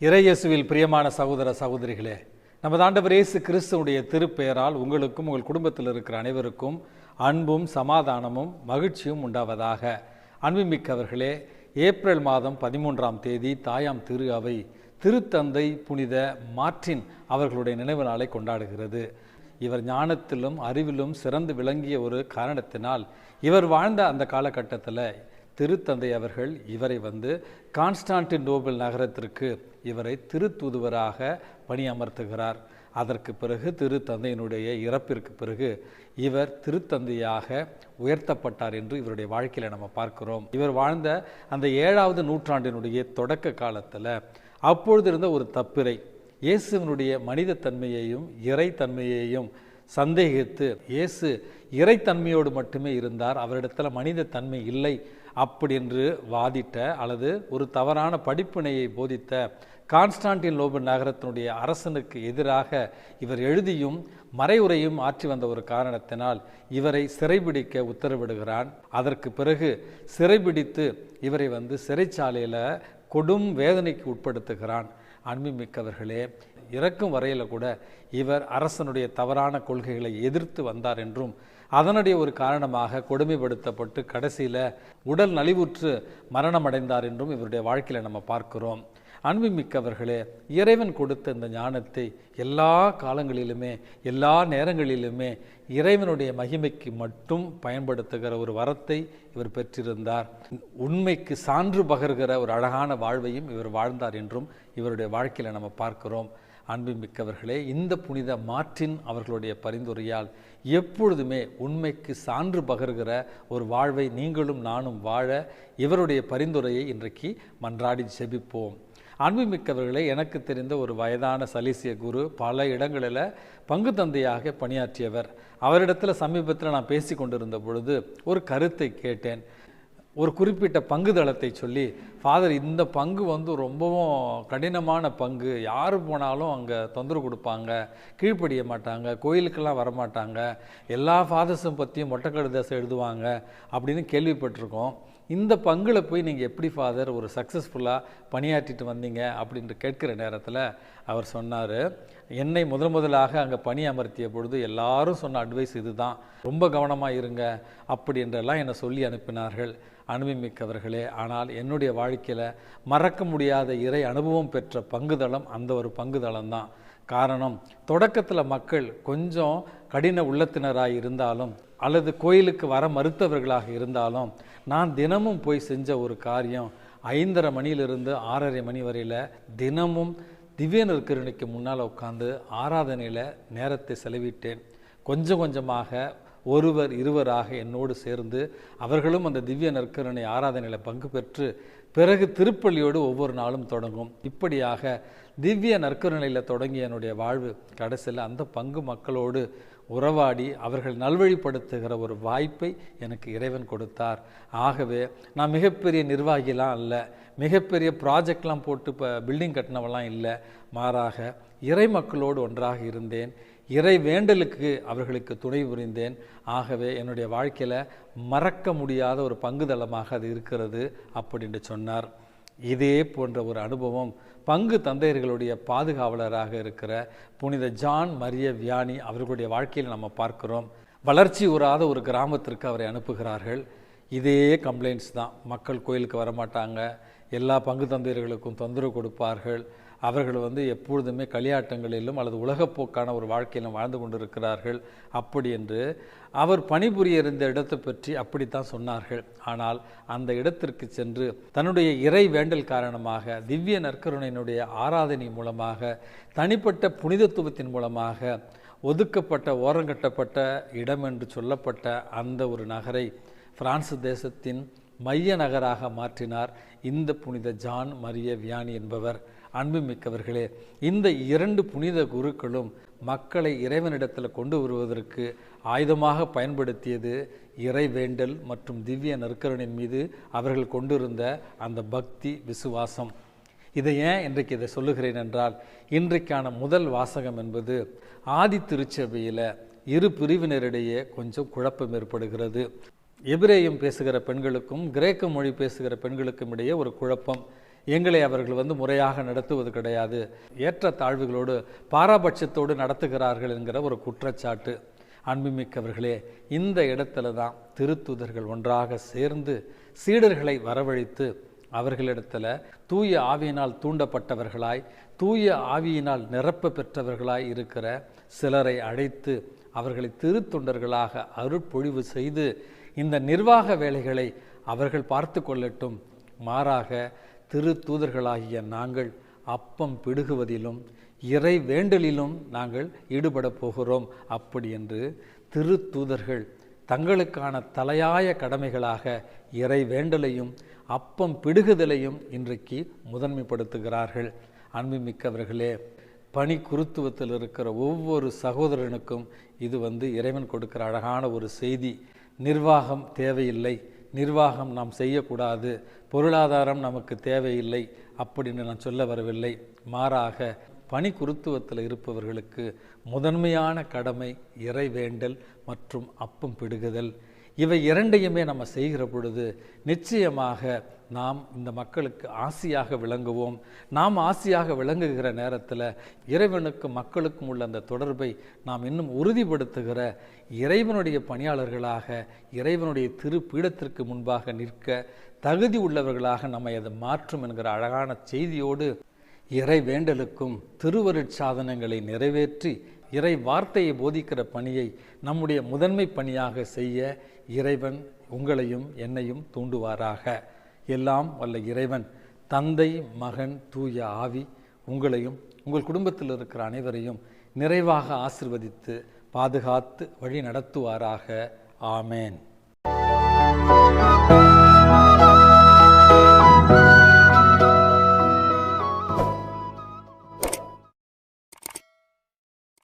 இறையேசுவில் பிரியமான சகோதர சகோதரிகளே நமது ஆண்டவர் இயேசு கிறிஸ்துவனுடைய திருப்பெயரால் உங்களுக்கும் உங்கள் குடும்பத்தில் இருக்கிற அனைவருக்கும் அன்பும் சமாதானமும் மகிழ்ச்சியும் உண்டாவதாக. அன்புமிக்கவர்களே ஏப்ரல் மாதம் பதிமூன்றாம் தேதி தாயாம் திரு அவை திருத்தந்தை புனித மார்ட்டின் அவர்களுடைய நினைவு நாளை கொண்டாடுகிறது. இவர் ஞானத்திலும் அறிவிலும் சிறந்து விளங்கிய ஒரு காரணத்தினால் இவர் வாழ்ந்த அந்த காலகட்டத்தில் திருத்தந்தை அவர்கள் இவரை வந்து கான்ஸ்டான்டினோபிள் நகரத்திற்கு இவரை திருத்தூதுவராக பணியமர்த்துகிறார். அதற்கு பிறகு திருத்தந்தையினுடைய இறப்பிற்கு பிறகு இவர் திருத்தந்தையாக உயர்த்தப்பட்டார் என்று இவருடைய வாழ்க்கையில் நம்ம பார்க்கிறோம். இவர் வாழ்ந்த அந்த ஏழாவது நூற்றாண்டினுடைய தொடக்க காலத்தில் அப்பொழுது இருந்த ஒரு தப்பிரை இயேசுவினுடைய மனித தன்மையையும் இறைத்தன்மையையும் சந்தேகித்து இயேசு இறைத்தன்மையோடு மட்டுமே இருந்தார். அவரிடத்தில் மனித தன்மை இல்லை அப்படி என்று வாதிட்ட அல்லது ஒரு தவறான படிப்பினையை போதித்த கான்ஸ்டான்டின் லோபன் நகரத்தினுடைய அரசனுக்கு எதிராக இவர் எழுதியும் மறைவுரையும் ஆற்றி வந்த ஒரு காரணத்தினால் இவரை சிறைபிடிக்க உத்தரவிடுகிறான். அதற்கு பிறகு சிறைபிடித்து இவரை வந்து சிறைச்சாலையில் கொடும் வேதனைக்கு உட்படுத்துகிறான். அன்புமிக்கவர்களே இறக்கும் வரையில் கூட இவர் அரசனுடைய தவறான கொள்கைகளை எதிர்த்து வந்தார் என்றும் அதனுடைய ஒரு காரணமாக கொடுமைப்படுத்தப்பட்டு கடைசியில் உடல் நலிவுற்று மரணமடைந்தார் என்றும் இவருடைய வாழ்க்கையில் நம்ம பார்க்கிறோம். அன்புமிக்கவர்களே இறைவன் கொடுத்த இந்த ஞானத்தை எல்லா காலங்களிலுமே எல்லா நேரங்களிலுமே இறைவனுடைய மகிமைக்கு மட்டும் பயன்படுத்துகிற ஒரு வரத்தை இவர் பெற்றிருந்தார். உண்மைக்கு சான்று பகர்கிற ஒரு அழகான வாழ்வையும் இவர் வாழ்ந்தார் என்றும் இவருடைய வாழ்க்கையில் நம்ம பார்க்கிறோம். அன்புமிக்கவர்களே இந்த புனித மார்ட்டின் அவர்களுடைய பரிந்துரையால் எப்பொழுதுமே உண்மைக்கு சான்று பகர்கிற ஒரு வாழ்வை நீங்களும் நானும் வாழ இவருடைய பரிந்துரையை இன்றைக்கு மன்றாடி செபிப்போம். அன்புமிக்கவர்களே எனக்கு தெரிந்த ஒரு வயதான சலிசிய குரு பல இடங்களில் பங்கு தந்தையாக பணியாற்றியவர். அவரிடத்தில் சமீபத்தில் நான் பேசி கொண்டிருந்த பொழுது ஒரு கருத்தை கேட்டேன். ஒரு குறிப்பிட்ட பங்கு தளத்தை சொல்லி ஃபாதர் இந்த பங்கு வந்து ரொம்பவும் கடினமான பங்கு. யார் போனாலும் அங்கே தொந்தரவு கொடுப்பாங்க கீழ்ப்படிய மாட்டாங்க கோயிலுக்கெல்லாம் வரமாட்டாங்க. எல்லா ஃபாதர்ஸும் பற்றியும் மொட்டை கடுதாசை எழுதுவாங்க அப்படின்னு கேள்விப்பட்டிருக்கோம். இந்த பங்கில் போய் நீங்கள் எப்படி ஃபாதர் ஒரு சக்ஸஸ்ஃபுல்லாக பணியாற்றிட்டு வந்தீங்க அப்படின்ட்டு கேட்குற நேரத்தில் அவர் சொன்னார். என்னை முதல் முதலாக அங்கே பணி அமர்த்திய பொழுது எல்லாரும் சொன்ன அட்வைஸ் இதுதான். ரொம்ப கவனமாக இருங்க. அப்படி என்றெல்லாம் என்னை சொல்லி அனுப்பினார்கள். அனுபவமிக்கவர்களே ஆனால் என்னுடைய வாழ்க்கையில் மறக்க முடியாத இறை அனுபவம் பெற்ற பங்குதளம் அந்த ஒரு பங்குதளம் தான் காரணம் தொடக்கத்தில் மக்கள் கொஞ்சம் கடின உள்ளத்தினராக இருந்தாலும் அல்லது கோயிலுக்கு வர மறுத்தவர்களாக இருந்தாலும் நான் தினமும் போய் செஞ்ச ஒரு காரியம் ஐந்தரை மணியிலிருந்து ஆறரை மணி வரையில் தினமும் திவ்ய நற்கருணைக்கு முன்னால் உட்காந்து ஆராதனையில் நேரத்தை செலவிட்டேன். கொஞ்சம் கொஞ்சமாக ஒருவர் இருவராக என்னோடு சேர்ந்து அவர்களும் அந்த திவ்ய நற்கருணை ஆராதனையில் பங்கு பெற்று பிறகு திருப்பள்ளியோடு ஒவ்வொரு நாளும் தொடங்கும். இப்படியாக திவ்ய நற்கருணையில் தொடங்கிய என்னுடைய வாழ்வு கடைசியில் அந்த பங்கு மக்களோடு உறவாடி அவர்கள் நல்வழிப்படுத்துகிற ஒரு வாய்ப்பை எனக்கு இறைவன் கொடுத்தார். ஆகவே நான் மிகப்பெரிய நிர்வாகிலாம் அல்ல. மிகப்பெரிய ப்ராஜெக்ட்லாம் போட்டு இப்போ பில்டிங் கட்டினவெல்லாம் இல்லை. மாறாக இறை மக்களோடு ஒன்றாக இருந்தேன். இறை வேண்டலுக்கு அவர்களுக்கு துணை புரிந்தேன். ஆகவே என்னுடைய வாழ்க்கையில் மறக்க முடியாத ஒரு பங்குதளமாக அது இருக்கிறது அப்படின்னு சொன்னார். இதே போன்ற ஒரு அனுபவம் பங்கு தந்தையர்களுடைய பாதுகாவலராக இருக்கிற புனித ஜான் மரிய வியானி அவர்களுடைய வாழ்க்கையில் நம்ம பார்க்கிறோம். வளர்ச்சி உறாத ஒரு கிராமத்திற்கு அவரை அனுப்புகிறார்கள். இதே கம்ப்ளைண்ட்ஸ் தான். மக்கள் கோயிலுக்கு வரமாட்டாங்க. எல்லா பங்கு தந்தையர்களுக்கும் தொந்தரவு கொடுப்பார்கள். அவர்கள் வந்து எப்பொழுதுமே களியாட்டங்களிலும் அல்லது உலகப்போக்கான ஒரு வாழ்க்கையிலும் வாழ்ந்து கொண்டிருக்கிறார்கள். அப்படி என்று அவர் பணிபுரிய இருந்த இடத்தை பற்றி அப்படித்தான் சொன்னார்கள். ஆனால் அந்த இடத்திற்கு சென்று தன்னுடைய இறை வேண்டல் காரணமாக திவ்ய நற்கருணையினுடைய ஆராதனை மூலமாக தனிப்பட்ட புனிதத்துவத்தின் மூலமாக ஒதுக்கப்பட்ட ஓரங்கட்டப்பட்ட இடம் என்று சொல்லப்பட்ட அந்த ஒரு நகரை பிரான்ஸ் தேசத்தின் மைய நகராக மாற்றினார். இந்த புனித ஜான் மரிய வியானி என்பவர். அன்புமிக்கவர்களே இந்த இரண்டு புனித குருக்களும் மக்களை இறைவனிடத்தில் கொண்டு வருவதற்கு ஆயுதமாக பயன்படுத்தியது இறைவேண்டல் மற்றும் திவ்ய நற்கரணின் மீது அவர்கள் கொண்டிருந்த அந்த பக்தி விசுவாசம். இதை ஏன் இன்றைக்கு இதை சொல்லுகிறேன் என்றால் இன்றைக்கான முதல் வாசகம் என்பது ஆதி திருச்சபையில் இரு பிரிவினரிடையே கொஞ்சம் குழப்பம் ஏற்படுகிறது. எபிரேயம் பேசுகிற பெண்களுக்கும் கிரேக்க மொழி பேசுகிற பெண்களுக்கும் இடையே ஒரு குழப்பம். எங்களை அவர்கள் வந்து முறையாக நடத்துவது கிடையாது. ஏற்ற தாழ்வுகளோடு பாராபட்சத்தோடு நடத்துகிறார்கள் என்கிற ஒரு குற்றச்சாட்டு. அன்புமிக்கவர்களே இந்த இடத்துல தான் திருத்துதர்கள் ஒன்றாக சேர்ந்து சீடர்களை வரவழைத்து அவர்களிடத்துல தூய ஆவியினால் தூண்டப்பட்டவர்களாய் தூய ஆவியினால் நிரப்ப பெற்றவர்களாய் இருக்கிற சிலரை அழைத்து அவர்களை திருத்தொண்டர்களாக அருட்பொழிவு செய்து இந்த நிர்வாக வேலைகளை அவர்கள் பார்த்து கொள்ளட்டும். மாறாக திரு தூதர்களாகிய நாங்கள் அப்பம் பிடுகுவதிலும் இறை வேண்டலிலும் நாங்கள் ஈடுபட போகிறோம். அப்படி என்று திரு தூதர்கள் தங்களுக்கான தலையாய கடமைகளாக இறை வேண்டலையும் அப்பம் பிடுகுதலையும் இன்றைக்கு முதன்மைப்படுத்துகிறார்கள். அன்புமிக்கவர்களே பணி குருத்துவத்தில் இருக்கிற ஒவ்வொரு சகோதரனுக்கும் இது வந்து இறைவன் கொடுக்கிற அழகான ஒரு செய்தி. நிர்வாகம் தேவையில்லை. நிர்வாகம் நாம் செய்யக்கூடாது. பொருளாதாரம் நமக்கு தேவையில்லை அப்படின்னு நான் சொல்ல வரவில்லை. மாறாக பணி குருத்துவத்தில் இருப்பவர்களுக்கு முதன்மையான கடமை இறைவேண்டல் மற்றும் அப்பம் பிடுகுதல். இவை இரண்டையுமே நம்ம செய்கிற பொழுது நிச்சயமாக நாம் இந்த மக்களுக்கு ஆசியாக விளங்குவோம். நாம் ஆசியாக விளங்குகிற நேரத்தில் இறைவனுக்கும் மக்களுக்கும் உள்ள அந்த தொடர்பை நாம் இன்னும் உறுதிப்படுத்துகிற இறைவனுடைய பணியாளர்களாக இறைவனுடைய திருப்பீடத்திற்கு முன்பாக நிற்க தகுதி உள்ளவர்களாக நம்மை அதை மாற்றும் என்கிற அழகான செய்தியோடு இறை வேண்டலுக்கும் திருவருட்சாதனங்களை நிறைவேற்றி இறை வார்த்தையை போதிக்கிற பணியை நம்முடைய முதன்மை பணியாக செய்ய இறைவன் உங்களையும் என்னையும் தூண்டுவாராக. எல்லாம் வல்ல இறைவன் தந்தை மகன் தூய ஆவி உங்களையும் உங்கள் குடும்பத்தில் இருக்கிற அனைவரையும் நிறைவாக ஆசிர்வதித்து பாதுகாத்து வழி நடத்துவாராக. ஆமேன்.